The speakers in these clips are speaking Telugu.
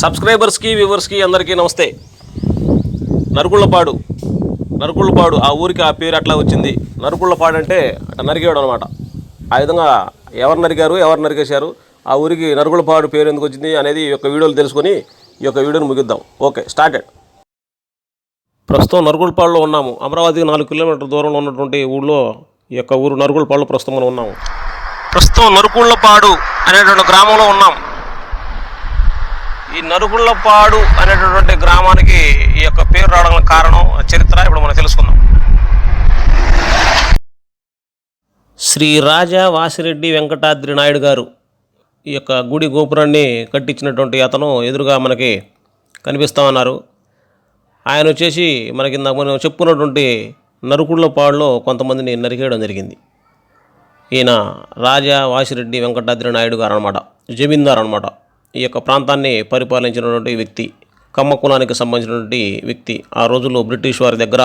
సబ్స్క్రైబర్స్కి వ్యూవర్స్కి అందరికీ నమస్తే. నరుకుళ్ళపాడు నరుకుళ్ళపాడు ఆ ఊరికి ఆ పేరు అట్లా వచ్చింది. నరుకుళ్ళపాడు అంటే అట్లా నరికేయడం అనమాట ఆ విధంగా ఎవరు నరికారు ఎవరు నరికేశారు ఆ ఊరికి నరుకుళ్ళపాడు పేరు ఎందుకు వచ్చింది అనేది ఈ యొక్క వీడియోలు తెలుసుకొని ఈ యొక్క వీడియోని ముగిద్దాం. Okay started. ప్రస్తుతం నరుగులపాడులో ఉన్నాము. అమరావతికి నాలుగు కిలోమీటర్ల దూరంలో ఉన్నటువంటి ఊళ్ళో ఈ యొక్క ఊరు నరుగులపాడులో ప్రస్తుతం మనం ఉన్నాము. ప్రస్తుతం నరుకుళ్ళపాడు అనేటువంటి గ్రామంలో ఉన్నాం. ఈ నరుగుళ్ళపాడు అనేటటువంటి గ్రామానికి ఈ యొక్క పేరు రావడానికి కారణం చరిత్ర ఇప్పుడు మనం తెలుసుకుందాం. శ్రీ రాజా వాసిరెడ్డి వెంకటాద్రి నాయుడు గారు ఈ యొక్క గుడి గోపురాన్ని కట్టించినటువంటి అతను ఎదురుగా మనకి కనిపిస్తా ఉన్నారు ఆయన వచ్చేసి మనకి మనం చెప్పుకున్నటువంటి నరుకుళ్ళపాడులో కొంతమందిని నరికేయడం జరిగింది. ఈయన రాజా వాసిరెడ్డి వెంకటాద్రి నాయుడు గారు అనమాట జమీందార్ అనమాట ఈ యొక్క ప్రాంతాన్ని పరిపాలించినటువంటి వ్యక్తి కమ్మ కులానికి సంబంధించినటువంటి వ్యక్తి ఆ రోజుల్లో బ్రిటిష్ వారి దగ్గర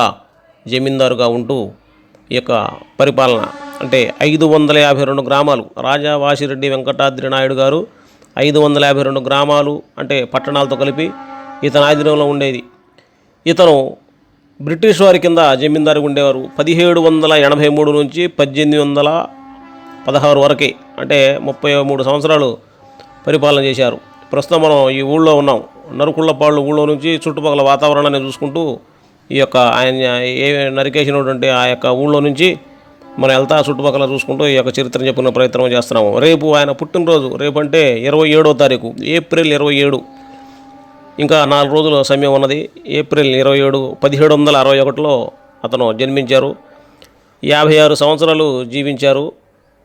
జమీందారుగా ఉంటూ ఈ యొక్క పరిపాలన అంటే ఐదు వందల యాభై రెండు గ్రామాలు రాజా వాసిరెడ్డి వెంకటాద్రి నాయుడు గారు ఐదు వందల యాభై రెండు గ్రామాలు అంటే పట్టణాలతో కలిపి ఇతని ఆధీనంలో ఉండేది. ఇతను బ్రిటిష్ వారి కింద జమీందారు ఉండేవారు. పదిహేడు వందల ఎనభై మూడు నుంచి పద్దెనిమిది వందల పదహారు వరకే అంటే ముప్పై మూడు సంవత్సరాలు పరిపాలన చేశారు. ప్రస్తుతం మనం ఈ ఊళ్ళో ఉన్నాం. నరుకుళ్ళపాళ్ళు ఊళ్ళో నుంచి చుట్టుపక్కల వాతావరణాన్ని చూసుకుంటూ ఈ యొక్క ఆయన ఏ నరికేసినటువంటి ఆ యొక్క ఊళ్ళో నుంచి మనం వెళ్తా చుట్టుపక్కల చూసుకుంటూ ఈ యొక్క చరిత్రను చెప్పుకునే ప్రయత్నం చేస్తున్నాము. రేపు ఆయన పుట్టినరోజు రేపు అంటే ఇరవై ఏడో తారీఖు ఏప్రిల్ ఇరవై ఏడు. ఇంకా నాలుగు రోజుల సమయం ఉన్నది. ఏప్రిల్ ఇరవై ఏడు పదిహేడు వందల అరవై ఒకటిలో అతను జన్మించారు. యాభై ఆరు సంవత్సరాలు జీవించారు.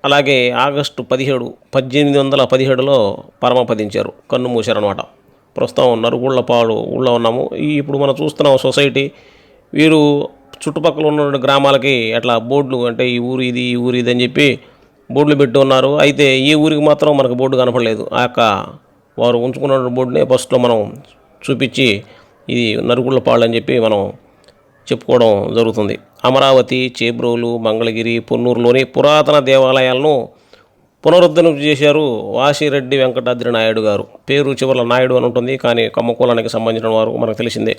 అలాగే ఆగస్టు పదిహేడు పద్దెనిమిది వందల పదిహేడులో పరమపదించారు కన్ను మూశారనమాట ప్రస్తుతం నరుగుళ్ళపాడు ఊళ్ళో ఉన్నాము. ఇప్పుడు మనం చూస్తున్నాం సొసైటీ. వీరు చుట్టుపక్కల ఉన్న గ్రామాలకి అట్లా బోర్డులు అంటే ఈ ఊరు ఇది ఈ ఊరు ఇది అని చెప్పి బోర్డులు పెట్టి ఉన్నారు. అయితే ఈ ఊరికి మాత్రం మనకు బోర్డు కనపడలేదు. ఆ యొక్క వారు ఉంచుకున్న బోర్డునే ఫస్ట్లో మనం చూపించి ఇది నరుగుళ్ళపాడు అని చెప్పి మనం చెప్పుకోవడం జరుగుతుంది. అమరావతి చేబ్రోలు మంగళగిరి పొన్నూరులోని పురాతన దేవాలయాలను పునరుద్ధరణ చేశారు వాసిరెడ్డి వెంకటాద్రి నాయుడు గారు. పేరు చివరి నాయుడు అని ఉంటుంది కానీ కమ్మకూలానికి సంబంధించిన వారు మనకు తెలిసిందే.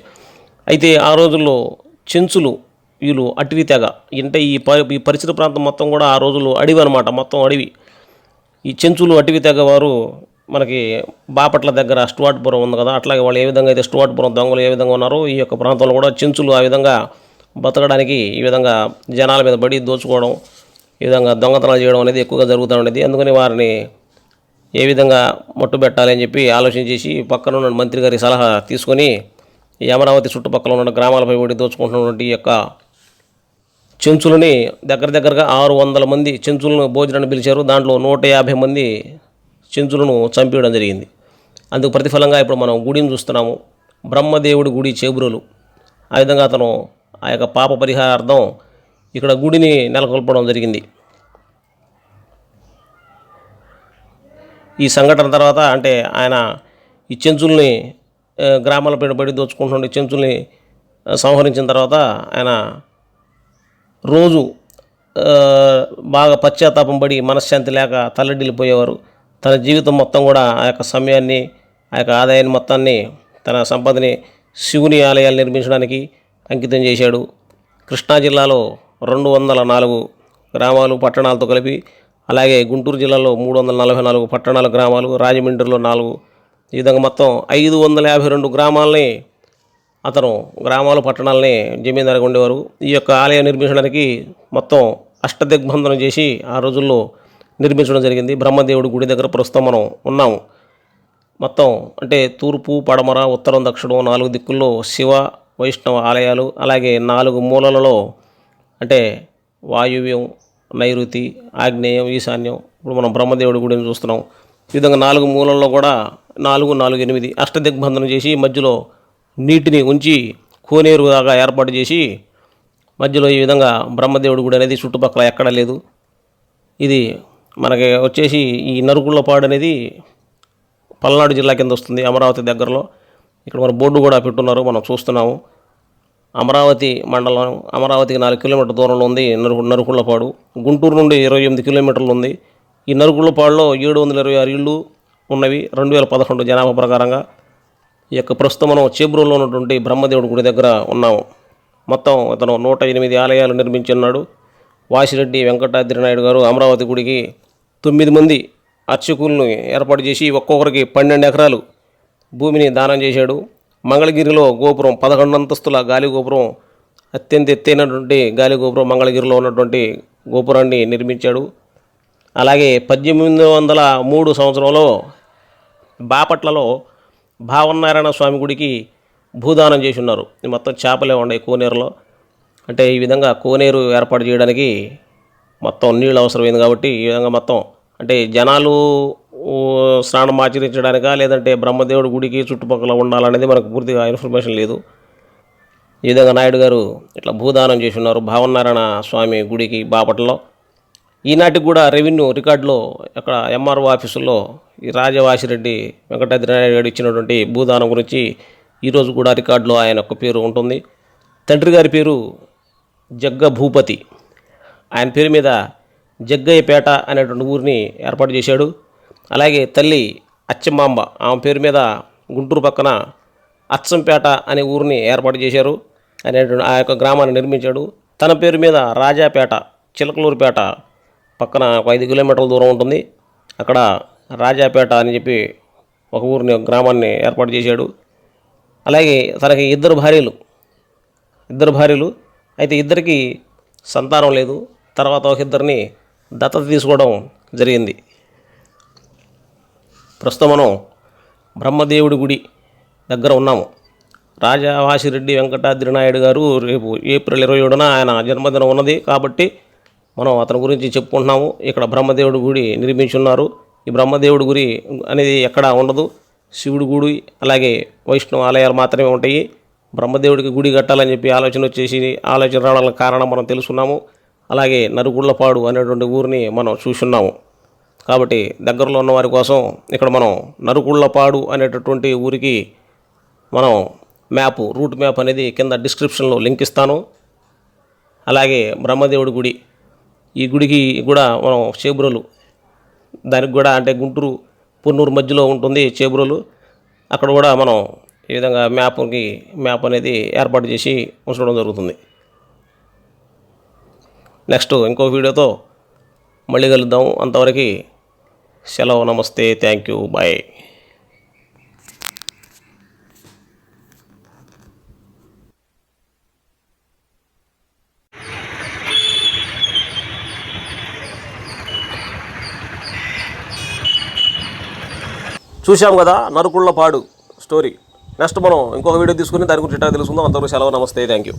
అయితే ఆ రోజుల్లో చెంచులు వీళ్ళు అటవీ తెగ. అంటే ఈ ఈ పరిసర ప్రాంతం మొత్తం కూడా ఆ రోజుల్లో అడవి అనమాట మొత్తం అడవి. ఈ చెంచులు అటవీ తెగ వారు మనకి బాపట్ల దగ్గర స్టువాట్పురం ఉంది కదా అట్లాగే వాళ్ళు ఏ విధంగా అయితే స్టువాట్పురం దొంగలు ఏ విధంగా ఉన్నారో ఈ యొక్క ప్రాంతంలో కూడా చెంచులు ఆ విధంగా బతకడానికి ఈ విధంగా జనాల మీద బడి దోచుకోవడం ఈ విధంగా దొంగతనాలు చేయడం అనేది ఎక్కువగా జరుగుతూ ఉండేది. అందుకని వారిని ఏ విధంగా మట్టుబెట్టాలి అని చెప్పి ఆలోచన చేసి పక్కన ఉన్న మంత్రి గారి సలహా తీసుకొని ఈ అమరావతి చుట్టుపక్కల ఉన్న గ్రామాలపై బడి దోచుకుంటున్నటువంటి ఈ యొక్క చెంచులని దగ్గర దగ్గరగా ఆరు వందల మంది చెంచులను భోజనాన్ని పిలిచారు. దాంట్లో నూట యాభై మంది చెంచులను చంపేయడం జరిగింది. అందుకు ప్రతిఫలంగా ఇప్పుడు మనం గుడిని చూస్తున్నాము. బ్రహ్మదేవుడి గుడి చేబురులు. ఆ విధంగా అతను ఆ యొక్క పాప పరిహారార్థం ఇక్కడ గుడిని నెలకొల్పడం జరిగింది. ఈ సంఘటన తర్వాత అంటే ఆయన ఈ చెంచుల్ని గ్రామాల గ్రామాలపై బడి దోచుకుంటుండే చెంచుల్ని సంహరించిన తర్వాత ఆయన రోజు బాగా పశ్చాత్తాపం పడి మనశ్శాంతి లేక తల్లడిల్లిపోయేవారు. తన జీవితం మొత్తం కూడా ఆ యొక్క సమయాన్ని ఆ యొక్క ఆదాయాన్ని మొత్తాన్ని తన సంపదని శివుని ఆలయాలు నిర్మించడానికి అంకితం చేశాడు. కృష్ణా జిల్లాలో రెండు వందల నాలుగు గ్రామాలు పట్టణాలతో కలిపి అలాగే గుంటూరు జిల్లాలో మూడు వందల నలభై నాలుగు పట్టణాల గ్రామాలు రాజమండ్రిలో నాలుగు. ఈ విధంగా మొత్తం ఐదు వందల యాభై రెండు గ్రామాలని అతను గ్రామాలు పట్టణాలని జమీందారుగా ఉండేవారు. ఈ యొక్క ఆలయం నిర్మించడానికి మొత్తం అష్టదిగ్బంధనం చేసి ఆ రోజుల్లో నిర్మించడం జరిగింది. బ్రహ్మదేవుడి గుడి దగ్గర ప్రస్తుతం మనం ఉన్నాము. మొత్తం అంటే తూర్పు పడమర ఉత్తరం దక్షిణం నాలుగు దిక్కుల్లో శివ వైష్ణవ ఆలయాలు అలాగే నాలుగు మూలలలో అంటే వాయువ్యం నైరుతి ఆగ్నేయం ఈశాన్యం ఇప్పుడు మనం బ్రహ్మదేవుడి గుడిని చూస్తున్నాం. ఈ విధంగా నాలుగు మూలల్లో కూడా నాలుగు నాలుగు ఎనిమిది అష్టదిగ్బంధనం చేసి మధ్యలో నీటిని ఉంచి కోనేరు దాకా ఏర్పాటు చేసి మధ్యలో ఈ విధంగా బ్రహ్మదేవుడి గుడి అనేది చుట్టుపక్కల ఎక్కడ లేదు. ఇది మనకి వచ్చేసి ఈ నరుకుళ్ళపాడు అనేది పల్నాడు జిల్లా కింద వస్తుంది అమరావతి దగ్గరలో. ఇక్కడ మన బోర్డు కూడా పెట్టున్నారు మనం చూస్తున్నాము. అమరావతి మండలం అమరావతికి నాలుగు కిలోమీటర్ల దూరంలో ఉంది నరుకు నరుకుళ్ళపాడు గుంటూరు నుండి ఇరవై ఎనిమిది కిలోమీటర్లు ఉంది. ఈ నరుకుళ్ళపాడులో ఏడు వందల ఇరవై ఆరు ఇళ్ళు ఉన్నవి రెండు వేల పదకొండు జనాభా ప్రకారంగా. ఈ యొక్క ప్రస్తుతం మనం చేబ్రూల్లో ఉన్నటువంటి బ్రహ్మదేవుడి గుడి దగ్గర ఉన్నాము. మొత్తం ఇతను నూట ఎనిమిది ఆలయాలు నిర్మించి ఉన్నాడు. వాసిరెడ్డి వెంకటాద్రి నాయుడు గారు అమరావతి గుడికి తొమ్మిది మంది అర్చకులను ఏర్పాటు చేసి ఒక్కొక్కరికి పన్నెండు ఎకరాలు భూమిని దానం చేశాడు. మంగళగిరిలో గోపురం పదకొండు అంతస్తుల గాలి గోపురం అత్యంత ఎత్తైనటువంటి గాలి గోపురం మంగళగిరిలో ఉన్నటువంటి గోపురాన్ని నిర్మించాడు. అలాగే పద్దెనిమిది వందల మూడు సంవత్సరంలో బాపట్లలో భావనారాయణ స్వామి గుడికి భూదానం చేసి ఉన్నారు మొత్తం చేపలే ఉన్నాయి కోనేరులో. అంటే ఈ విధంగా కోనేరు ఏర్పాటు చేయడానికి మొత్తం నీళ్ళు అవసరమైంది కాబట్టి ఈ విధంగా మొత్తం అంటే జనాలు స్నానం ఆచరించడానికా లేదంటే బ్రహ్మదేవుడి గుడికి చుట్టుపక్కల ఉండాలనేది మనకు పూర్తిగా ఇన్ఫర్మేషన్ లేదు. ఈ విధంగా నాయుడు గారు ఇట్లా భూదానం చేసి ఉన్నారు భావనారాయణ స్వామి గుడికి బాపట్లలో. ఈనాటికి కూడా రెవెన్యూ రికార్డులో అక్కడ ఎంఆర్ఓ ఆఫీసులో ఈ రాజవాసిరెడ్డి వెంకటాద్రి నాయుడు గారు ఇచ్చినటువంటి భూదానం గురించి ఈరోజు కూడా రికార్డులో ఆయన యొక్క పేరు ఉంటుంది. తండ్రి గారి పేరు జగ్గ భూపతి. ఆయన పేరు మీద జగ్గయ్యపేట అనేటువంటి ఊరిని ఏర్పాటు చేశాడు. అలాగే తల్లి అచ్చమాంబ ఆమె పేరు మీద గుంటూరు పక్కన అచ్చంపేట అనే ఊరిని ఏర్పాటు చేశారు. అనేటువంటి ఆ యొక్క గ్రామాన్ని నిర్మించాడు. తన పేరు మీద రాజాపేట చిలకలూరుపేట పక్కన ఒక ఐదు కిలోమీటర్ల దూరం ఉంటుంది. అక్కడ రాజాపేట అని చెప్పి ఒక ఊరిని ఒక గ్రామాన్ని ఏర్పాటు చేశాడు. అలాగే తనకి ఇద్దరు భార్యలు ఇద్దరు భార్యలు. అయితే ఇద్దరికి సంతానం లేదు. తర్వాత ఒక ఇద్దరిని దత్తత తీసుకోవడం జరిగింది. ప్రస్తుతం మనం బ్రహ్మదేవుడి గుడి దగ్గర ఉన్నాము. రాజావాసిరెడ్డి వెంకటాద్రి నాయుడు గారు రేపు ఏప్రిల్ ఇరవై ఏడున ఆయన జన్మదినం ఉన్నది కాబట్టి మనం అతని గురించి చెప్పుకుంటున్నాము. ఇక్కడ బ్రహ్మదేవుడి గుడి నిర్మించున్నారు. ఈ బ్రహ్మదేవుడి గుడి అనేది ఎక్కడ ఉండదు. శివుడి గుడి అలాగే వైష్ణవ ఆలయాలు మాత్రమే ఉంటాయి. బ్రహ్మదేవుడికి గుడి కట్టాలని చెప్పి ఆలోచన వచ్చేసి ఆలోచన రావడానికి కారణం మనం తెలుసుకున్నాము. అలాగే నరుగుళ్ళపాడు అనేటువంటి ఊరిని మనం చూసున్నాము. కాబట్టి దగ్గరలో ఉన్న వారి కోసం ఇక్కడ మనం నరుగుళ్ళపాడు అనేటటువంటి ఊరికి మనం మ్యాప్ రూట్ మ్యాప్ అనేది కింద డిస్క్రిప్షన్లో లింక్ ఇస్తాను. అలాగే బ్రహ్మదేవుడి గుడి ఈ గుడికి కూడా మనం చేబ్రోలు దానికి కూడా అంటే గుంటూరు పొన్నూరు మధ్యలో ఉంటుంది చేబ్రోలు. అక్కడ కూడా మనం ఈ విధంగా మ్యాప్కి మ్యాప్ అనేది ఏర్పాటు చేసి ఉంచడం జరుగుతుంది. నెక్స్ట్ ఇంకో వీడియోతో మళ్ళీ కలుద్దాం. అంతవరకు సెలవు నమస్తే థ్యాంక్ యూ బాయ్. చూశాం కదా నరుకుళ్ళ పాడు స్టోరీ. నెక్స్ట్ మనం ఇంకొక వీడియో తీసుకుని దాని గురించి ఇట్టా తెలుసుకుందాం. అంతవరకు సెలవు నమస్తే థ్యాంక్ యూ.